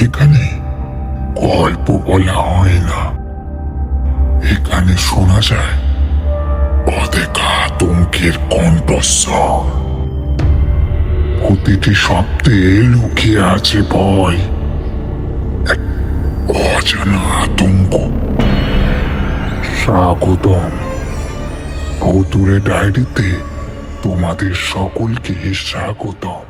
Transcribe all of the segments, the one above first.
এখানে গল্প বলা হয় না। এখানে শোনা যায় অধিক আতঙ্কের কণ্ঠস্বর। প্রতিটি শব্দে লুকিয়ে আছে ভয়, এক অজানা আতঙ্ক। স্বাগতম। ভুতুরে ডায়েরিতে তোমাদের সকলকে স্বাগতম।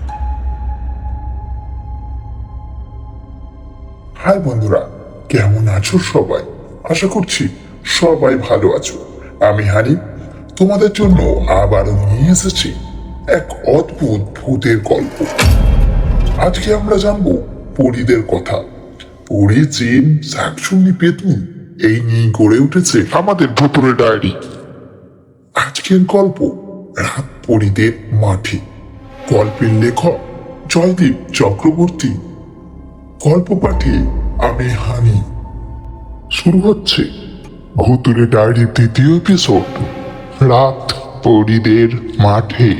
হাই বন্ধুরা, কেমন আছো সবাই? আশা করছি সবাই ভালো আছো। আমি হানি, তোমাদের জন্য আবারও নিয়ে এসেছি এক অদ্ভুত ভূতের গল্প। আজকে আমরা জানব পরীদের কথা। পরী, জিন শাকসুন্নি পেতুন, এই নিয়ে গড়ে উঠেছে আমাদের ভুতুরে ডায়েরি। আজকের গল্প রাত পরীদের মাঠে। গল্পের লেখক জয়দীপ চক্রবর্তী। গল্প পাঠে আমি হানি। শুরু হচ্ছে ভুতুরে ডায়েরির দ্বিতীয় এপিসোড রাত পরীদের মাঠে।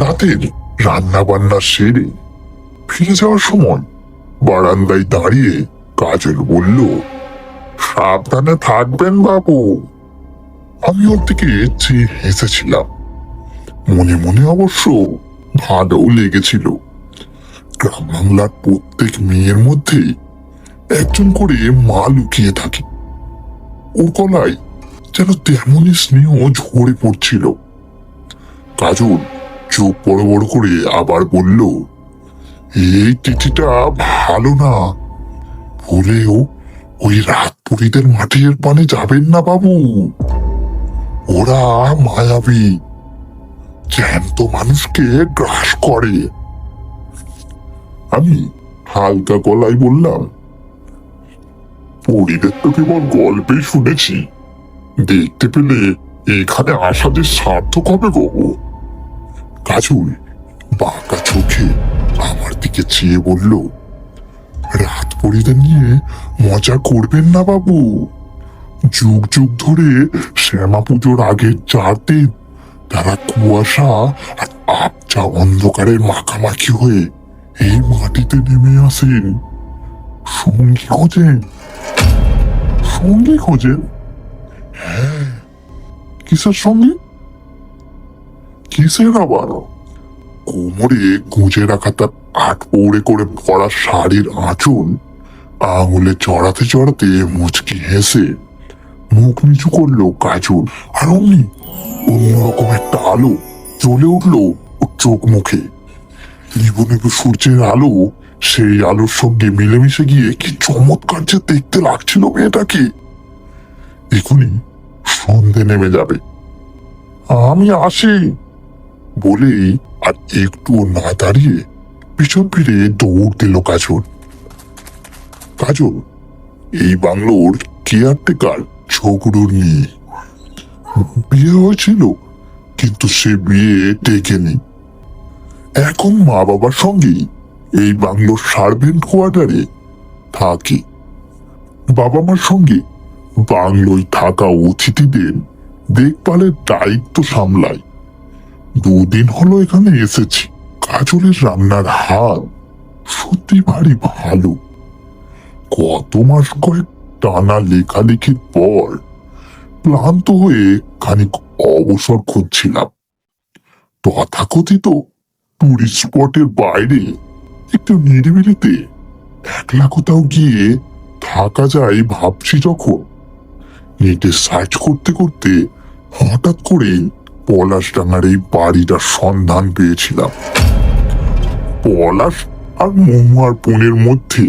রাতের রান্না বান্না সেরে ফিরে যাওয়ার সময় বারান্দায় দাঁড়িয়ে কাজল বলল, সাবধানে থাকবেন বাবু আমি ওর দিকে চেয়ে হেসেছিলাম। মনে মনে অবশ্য ভালোও লেগেছিল। গ্রাম বাংলার প্রত্যেক মেয়ের মধ্যে একজন করে মা লুকিয়ে থাকে। ওর গলায় যেন তেমনই স্নেহ ঝরে পড়ছিল। কাজল চোখ বড় বড় করে আবার বলল, এই চিঠিটা ভালো না। ভুলেও ওই রাত পুরীদের মাটির পানে যাবেন না বাবু। ওরা মায়াবী। জ্যান্ত মানুষকে গ্রাস করে। আমি হালকা গলায় বললাম, পরিদের তো কেবল গল্পে শুনেছি। দেখতে পেলে এখানে আসা যে সার্থক হবে গো কাজল বাঁকা চোখে আমার দিকে চেয়ে বলল, রাত পরিদের নিয়ে মজা করবেন না বাবু। যুগ যুগ ধরে শ্যামা পুজোর আগের চার দিন তারা কুয়াশা আর আবচা অন্ধকারের মাখামাখি হয়ে এই মাটিতে নেমে আসেন। সঙ্গী খোঁজেন। সঙ্গী খোঁজেন? হ্যাঁ। কিসের সঙ্গী? কিসের আবার? কোমরে গুঁজে রাখা তার আট পৌড়ে করে পড়া শাড়ির আঁচল আঙুলে চড়াতে চড়াতে মুচকি হেসে মুখ নিচু করল কাজল আর অমনি অন্যরকম একটা আলো জ্বলে উঠল ওর চোখ মুখে। নিবু নিবু সূর্যের আলো সেই আলোর সঙ্গে মিলেমিশে গিয়ে কি চমৎকার যে দেখতে লাগছিল মেয়েটাকে। এখনই সন্ধে নেমে যাবে। আমি আসি বলেই আর একটু না দাঁড়িয়ে পিছন ফিরে দৌড় দিল কাজল কাজল এই বাংলোর কেয়ারটেকার ছোকরুর মেয়ে বিয়ে হয়েছিল, কিন্তু সে বিয়ে টেকেনি এখন মা বাবার সঙ্গেই এই বাংলোর সার্ভেন্ট কোয়ার্টারে থাকে। বাবা মার সঙ্গে বাংলোয় থাকা অতিথিদের দেখভালের দায়িত্ব সামলায় দুদিন হলো এখানে এসেছি। কাজলের রান্নার হাত সত্যি ভারী ভালো। কত মাস কয়েক টানা লেখালেখির পর ক্লান্ত হয়ে খানিক অবসর খুঁজছিলাম। তথাকথিত টুরিস্ট স্পটের বাইরে একটু নিরিবিলিতে একলা কোথাও গিয়ে থাকা যায় ভাবছি যখন। নেটে সার্চ করতে করতে হঠাৎ করে পলাশডাঙ্গার এই বাড়িটার সন্ধান পেয়েছিলাম। পলাশ আর মহুয়ার পনেরো মধ্যে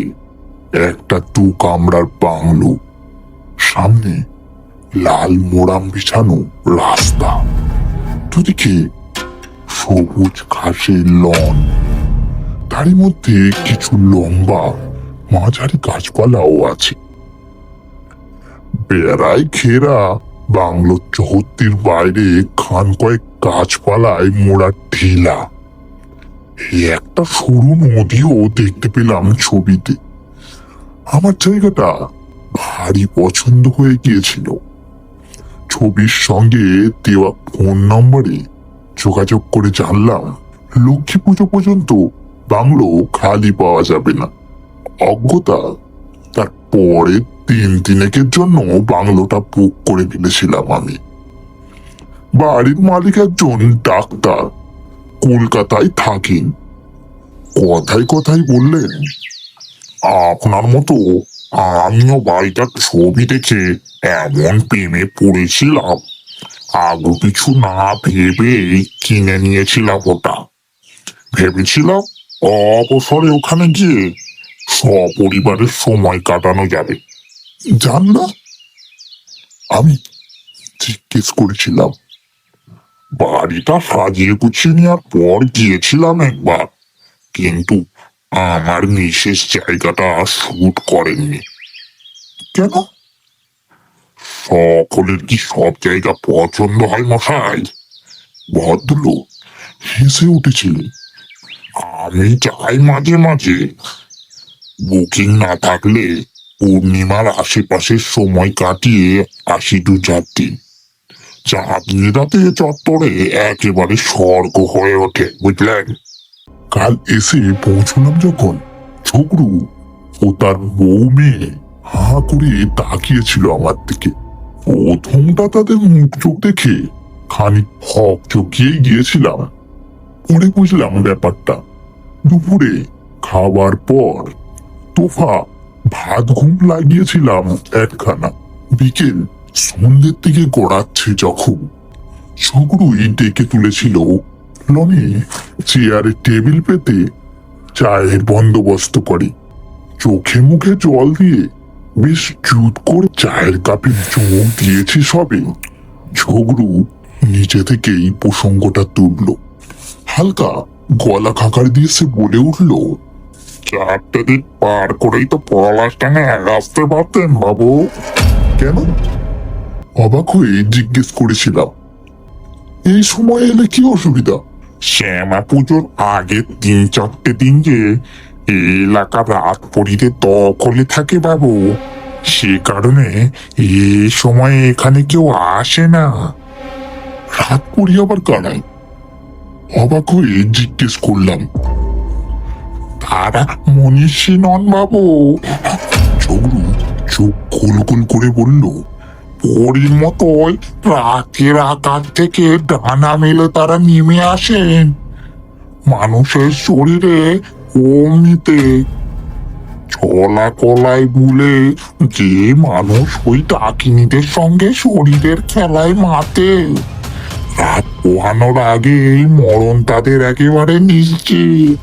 একটা দু কামরার বাংলো সামনে লাল মোড়াম বিছানো রাস্তা। দুদিকে সবুজ ঘাসের লন। তারই মধ্যে কিছু লম্বা মাঝারি গাছপালাও আছে। বেড়ায় ঘেরা বাংলো চৌহত্তির বাইরে খান কয়েক গাছপালায় মোড়া ঢিলা। একটা সরু নদীও দেখতে পেলাম ছবিতে। আমার জায়গাটা ভারী পছন্দ হয়ে গিয়েছিল। ছবির সঙ্গে দেওয়া ফোন নম্বরে যোগাযোগ করে জানলাম, লক্ষ্মী পুজো পর্যন্ত বাংলো খালি পাওয়া যাবে না। অজ্ঞতা তার পরে তিন দিনেকের জন্য বাংলোটা বুক করে ফেলেছিলাম আমি। বাড়ির মালিক একজন ডাক্তার, কলকাতায় থাকেন। কথায় কথায় বললেন আপনার মতো আমিও বাড়িটার ছবি দেখে এমন প্রেমে পড়েছিলাম। আগে কিছু না ভেবে কিনে নিয়েছিলাম ওটা। ভেবেছিলাম অবসরে ওখানে গিয়ে সপরিবারের সময় কাটানো যাবে। জান না, আমি জিজ্ঞেস করেছিলাম, বাড়িটা সাজিয়ে গুছিয়ে নেওয়ার পর গিয়েছিলাম একবার, কিন্তু আমার বিশেষ জায়গাটা শুট করেননি। কেন? সকলের কি সব জায়গা পছন্দ হয় মশাই? ভদ্রলোক হেসে উঠেছিলেন। আমি চাই মাঝে মাঝে। বুকিং না থাকলে পূর্ণিমার আশেপাশের সময় কাটিয়ে আসি দু চার দিন। চাঁদনি রাতে চত্বরে একেবারে স্বর্গ হয়ে ওঠে বুঝলেন? কাল এসে পৌঁছলাম যখন ছোকরু ও তার বউ মেয়ে হা করে তাকিয়েছিল আমার দিকে। প্রথমটা তাদের মুখ চোখ দেখে খানিক হক চকিয়ে গিয়েছিলাম। পরে বুঝলাম ব্যাপারটা। দুপুরে খাবার পর তোফা ভাত ঘুম লাগিয়েছিলাম একখানা। বিকেল সন্ধ্যের দিকে গড়াচ্ছে যখন। ছোকরুই ডেকে তুলেছিল লনে চেয়ারে টেবিল পেতে চায়ের বন্দোবস্ত করে। চোখে মুখে জল দিয়ে বেশ জুত করে চায়ের কাপে চোখ দিয়েছে সবে। ঝগড়ু নিচে থেকেই প্রসঙ্গটা তুলল। হালকা গলা খাকার দিয়ে সে বলে উঠল চারটে দিন পার করেই তো পড়াশোনা আসতে পারতেন বাবু। কেন? অবাক হয়ে জিজ্ঞেস করেছিলাম। এই সময় এলে কি অসুবিধা? শ্যামা পুজোর আগের তিন চারটে দিন যে এলাকা রাত পরিতে দখলে থাকে বাবু। সে কারণে এ সময় এখানে কেউ আসে না। রাত পরি আবার কানাই অবাক হয়ে জিজ্ঞেস করলাম। তারা মনীষী নন বাবু। চোখ গোল গোল করে বলল পরীর মতোই রাতের আকাশ থেকে ডানা মেলে তারা নেমে আসেন মানুষের শরীরে অমনিতে চলা কলাই ভুলে যে মানুষ ওই ডাকিনীদের সঙ্গে শরীরের খেলায় মাতে। রাত পোহানোর আগেই মরণ তাদের একেবারে নিশ্চিত।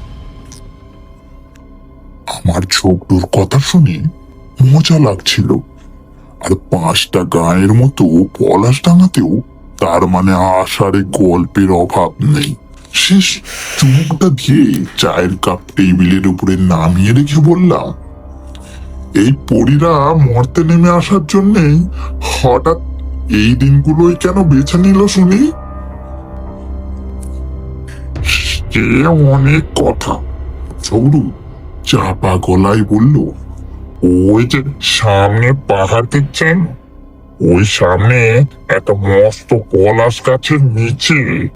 আমার ছোট্টুর কথা শুনে মজা লাগছিল। আর পাঁচটা গায়ের মতো পলাশ ডাঙাতেও তার মানে আষাঢ়ে গল্পের অভাব নেই। শেষ, চুমুকটা দিয়ে চায়ের কাপ টেবিলের উপরে নামিয়ে রেখে বললাম, এই পরীরা মরতে নেমে আসার জন্যেই হঠাৎ এই দিনগুলোই কেন বেছে নিল শুনি? সে অনেক কথা। চাপা গলায় বলল ওই যে সামনে পাহাড় দেখছেন? ওই সামনে একটা মস্ত পলাশ গাছের নিচে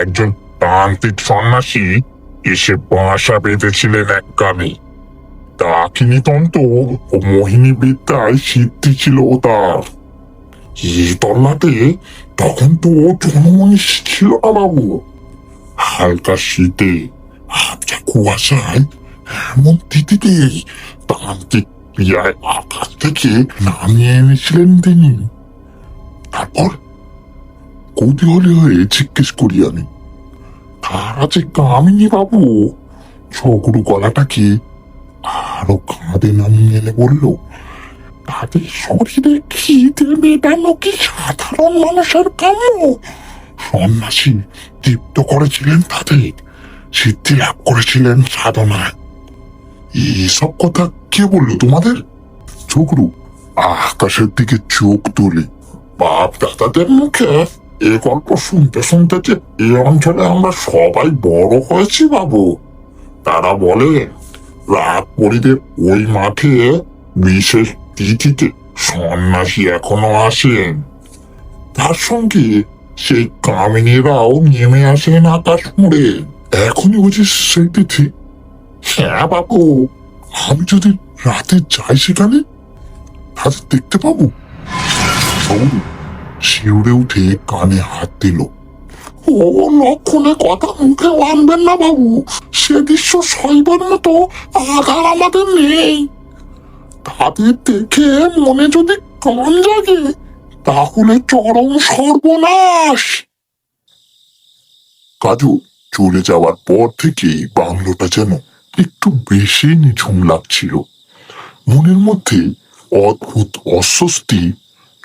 একজন তান্ত্রিক সন্ন্যাসী এসে বাসা বেঁধেছিলেন এক কামে ডাকিনী তন্ত্র ও মোহিনী বিদ্যায় সিদ্ধি ছিল তার। তল্লাতে তখন তো জনমনীষ ছিল না বাবু। হালকা শীতে আবজা কুয়াশায় এমন তিথিতেই তান্ত্রিক ক্রিয়ায় আকাশ থেকে নামিয়ে এনেছিলেন তিনি। তারপর কৌতূহলী হয়ে জিজ্ঞেস করি আমি তার আছে কামিনী বাবু? ছোকরু গলাটাকে আরও কাঁধে নামিয়ে এনে বলল, তাদের শরীরে খিদে মেটানো কি সাধারণ মানুষের কাম্য সন্ন্যাসী তৃপ্ত করেছিলেন তাদের, সিদ্ধি লাভ করেছিলেন সাধনায়। এইসব কথা কে বলল তোমাদের? ছোকরু আকাশের দিকে চোখ তুলে। বাপ দাদাদের মুখে এ গল্প শুনতে শুনতে যে এ অঞ্চলে আমরা সবাই বড় হয়েছি বাবু। তারা বলে রাত পরিদের ওই মাঠে বিশেষ তিথিতে সন্ন্যাসী এখনও আসেন। তার সঙ্গে সেই কামিনীরাও নেমে আসেন আকাশ মুড়ে এখনই বুঝিস সেই তিথি হ্যাঁ বাবু আমি যদি রাতে যাই সেখানে তাদের দেখতে পাবো। শিউরে উঠে কানে হাত দিল। ও লক্ষণে কথা মুখে আনবেন না বাবু। সে দৃশ্য সইবার মতো আধার আমাদের নেই। তাদের দেখে মনে যদি কান জাগে, তাহলে চরম সর্বনাশ। কাজু, চলে যাওয়ার পর থেকেই বাংলোটা যেন একটু বেশি নিঝুম লাগছিল। মনের মধ্যে অদ্ভুত অস্বস্তি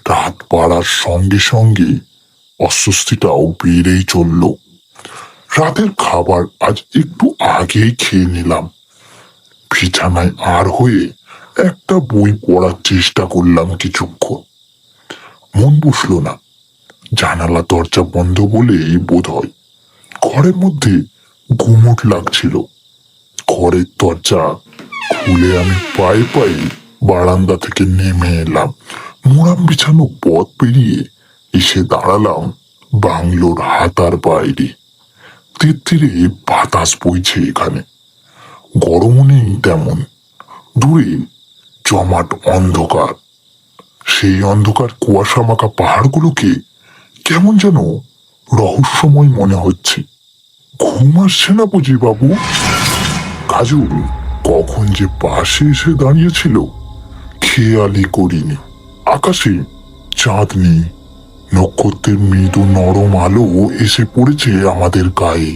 রাত বাড়ার সঙ্গে সঙ্গে অস্বস্তিটাও বেড়েই চলল। রাতের খাবার আজ একটু আগেই খেয়ে নিলাম। বিছানায় আর হয়ে একটা বই পড়ার চেষ্টা করলাম কিছুক্ষণ। মন বসল না। জানালা দরজা বন্ধ বলে বোধ হয় ঘরের মধ্যে গুমট লাগছিল। ঘরের দরজা খুলে আমি পায়ে পায়ে বারান্দা থেকে নেমে এলাম। মোরাম বিছানো পথ পেরিয়ে এসে দাঁড়ালাম বাংলোর হাতার বাইরে। তীরে বাতাস বইছে এখানে। গরমও নেই তেমন। দূরে জমাট অন্ধকার। সেই অন্ধকার কুয়াশা মাখা পাহাড়গুলোকে কেমন যেন রহস্যময় মনে হচ্ছে। ঘুম আসছে না বুঝি বাবু? কাজল কখন যে পাশে এসে দাঁড়িয়েছিল, খেয়ালই করিনি। আকাশে চাঁদ নেই, নক্ষত্রের মৃদু নরম আলো এসে পড়েছে আমাদের গায়ে।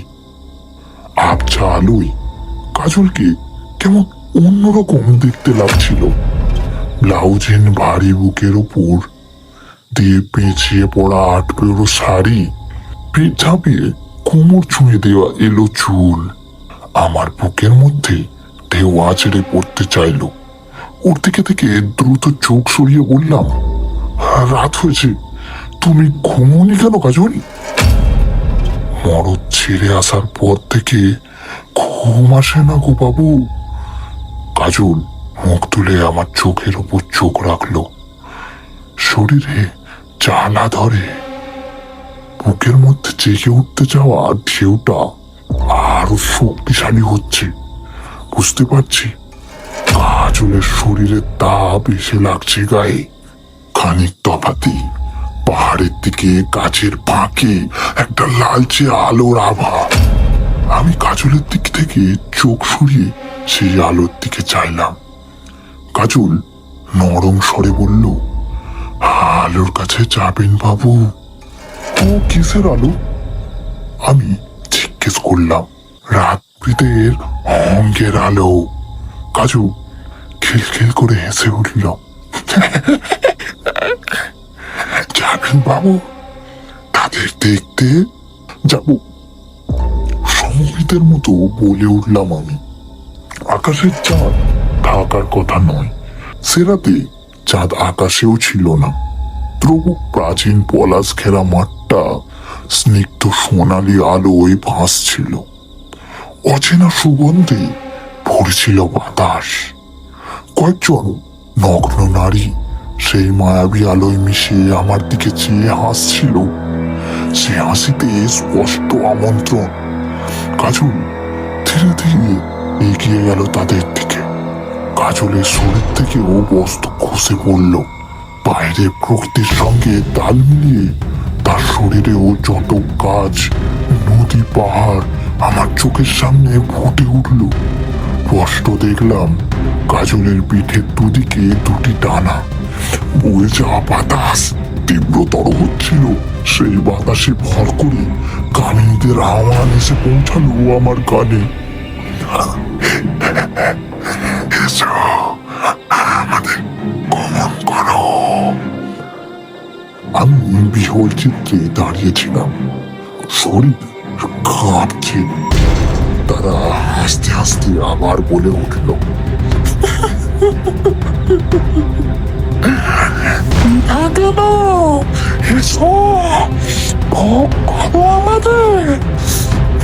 আবছা আলোয় কাজলকে কেমন অন্যরকম দেখতে লাগছিল। ব্লাউজেন ভারী বুকের উপর দিয়ে পেঁচিয়ে পড়া আট পেরো শাড়ি পেট ঝাঁপিয়ে কোমর ছুঁয়ে দেওয়া এলো চুল। আমার বুকের মধ্যে ঢেউ আছড়ে পড়তে চাইলো। ওর দিকে থেকে দ্রুত চোখ সরিয়ে বললাম রাত হয়েছে। তুমি ঘুমোনি কেন কাজল? মরদ ছেড়ে আসার পর থেকে ঘুম আসে না গো বাবু। কাজল মুখ তুলে আমার চোখের উপর চোখ রাখল। শরীরে জ্বালা ধরে। বুকের মধ্যে জেগে উঠতে যাওয়া ঢেউটা আরও শক্তিশালী হচ্ছে। বুঝতে পারছি? কাজলের শরীরে তাপ এসে লাগছে গায়ে। খানিক তফাতি পাহাড়ের দিকে, গাছের ফাঁকে একটা লালচে আলোর আভা। আমি কাজলের দিক থেকে চোখ সরিয়ে সেই আলোর দিকে চাইলাম। কাজল নরম স্বরে বলল, আলোর কাছে যাবেন বাবু। ও কিসের আলো? আমি জিজ্ঞেস করলাম রাত্রিদের অঙ্গের আলো। কাজু খিলখিল করে হেসে উঠল যাবেন বাবু, তাদের দেখতে যাব। সমমিতের মতো বলে উঠলাম আমি। আকাশের চাঁদ ঢাকার কথা নয় সেরাতে চাঁদ আকাশেও ছিল না। তবু প্রাচীন পলাশ ঘেরা মাঠটা স্নিগ্ধ সোনালি আলোয় ভাসছিল অচেনা সুগন্ধে ভরছিল বাতাস। কয়েকজন নগ্ন নারী সেই মায়াবী আলোয় মিশিয়ে আমার দিকে চেয়ে হাসছিল। সে হাসিতে স্পষ্ট আমন্ত্রণ। কাজল ধীরে ধীরে এগিয়ে গেল তাদের দিকে। কাজলের শরীর থেকে ও বস্ত্র খসে পড়ল। বাইরে প্রকৃতির সঙ্গে তাল মিলিয়ে তার শরীরেও যত কাজ নদী, পাহাড় আমার চোখের সামনে ফুটে উঠল। স্পষ্ট দেখলাম কাজলের পিঠের দুদিকে দুটি ডানা। বয়ে যাওয়া বাতাস তীব্রতর হচ্ছিল। সেই বাতাসে ভর করে কামিনীদের আওয়াজ এসে পৌঁছালো আমার কানে। আমি বিহল চিত্রে দাঁড়িয়েছিলাম? শরীর কাঁপছে। তারা হাসতে হাসতে আবার বলে উঠল আমাদের।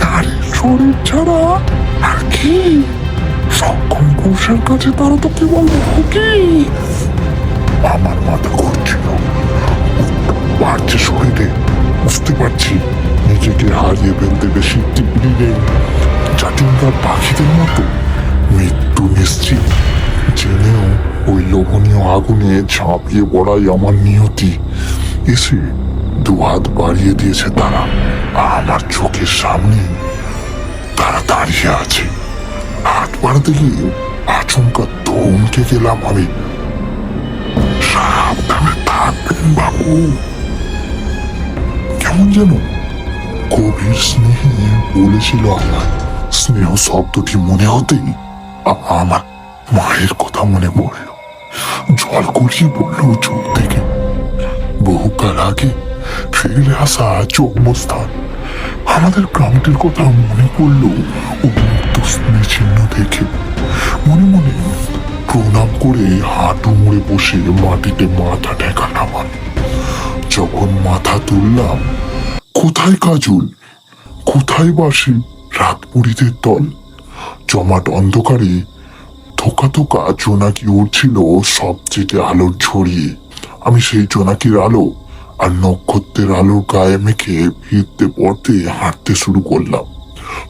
নারীর শরীর ছাড়া আর কি? সক্ষম পুরুষের কাছে তারা তো কেবল কি আমার মাথা ঘুরছিল। বাড়ছে শরীরে বুঝতে পারছি নিজেকে হারিয়ে ফেলতে বেশি টিকলি নেই। চাটিঙ্গার পাখিদের মতো মৃত্যু নিশ্চিত। জেনেও ওই লোভনীয় আগুনে ঝাঁপিয়ে পড়াই আমার নিয়তি। এসে দুহাত বাড়িয়ে দিয়েছে তারা। আমার চোখের সামনে তারা দাঁড়িয়ে আছে। হাত বাড়াতে গিয়ে আচমকা থমকে গেলাম আমি সাবধানে থাকবেন বাবু। কেমন যেন গভীর স্নেহে বলেছিল আমার। স্নেহ শব্দটি মনে হতেই আমার মায়ের কথা মনে পড়ল। জল গড়িয়ে পড়ল চোখ থেকে বহুকাল আগে ফেলে আসা জন্মস্থান আমাদের গ্রামটির কথা মনে পড়ল উন্মুক্ত স্নেহ চিহ্ন দেখে। মনে মনে প্রণাম করে হাঁটু মুড়ে বসে মাটিতে মাথা ঠেকান আমার যখন মাথা তুললাম, কোথায় কাজল? কোথায় বাসে? রাত পরিদের দল। জমাট অন্ধকারে থোকা থোকা জোনাকি উঠছিল সব সবচেয়ে আলোর ছড়িয়ে আমি সেই জোনাকির আলো আর নক্ষত্রের আলোর গায়ে মেখে ফিরতে পড়তে হাঁটতে শুরু করলাম।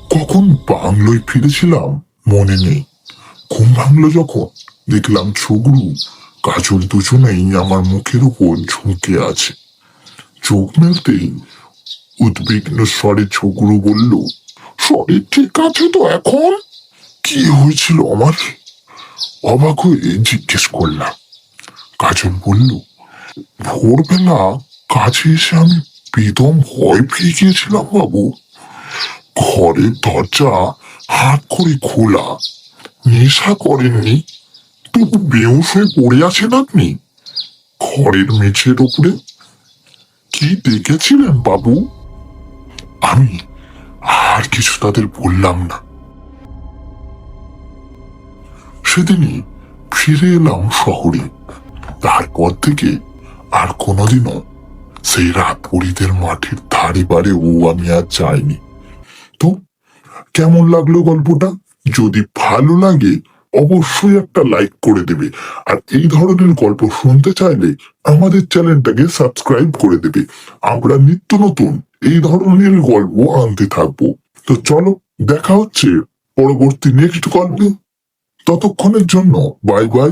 কখন বাংলোয় ফিরেছিলাম মনে নেই। ঘুম ভাঙলো যখন, দেখলাম ছুগরু, কাজল দুজনেই আমার মুখের উপর ঝুঁকে আছে। চোখ মেলতেই উদ্বিগ্ন স্বরে ছুগরু বলল শরীর ঠিক আছে তো এখন? কি হয়েছিল আমার? অবাক হয়ে জিজ্ঞেস করলাম। কাজল বলল, ভোরবেলা কাছে এসে আমি বেদম ভয় পেয়ে গিয়েছিলাম বাবু। ঘরের দরজা হাত করে খোলা। নেশা করেননি। তবু বেউস হয়ে পড়ে আছেন আপনি। ঘরের মেঝের উপরে কি দেখেছিলেন বাবু? আমি আর কিছু তাদের বললাম না। সেদিনই ফিরে এলাম শহরে। তারপর থেকে আর কোনোদিনও সেই রাত পরিদের মাঠের ধারে বারে ও আমি আর যাইনি। তো কেমন লাগল গল্পটা? যদি ভালো লাগে অবশ্যই একটা লাইক করে দেবে। আর এই ধরনের গল্প শুনতে চাইলে আমাদের চ্যানেলটাকে সাবস্ক্রাইব করে দেবে। আমরা নিত্য নতুন এই ধরনের গল্প আনতে থাকব। তো চলো, দেখা হচ্ছে পরবর্তী নেক্সট গল্পে। ততক্ষণের জন্য বাই বাই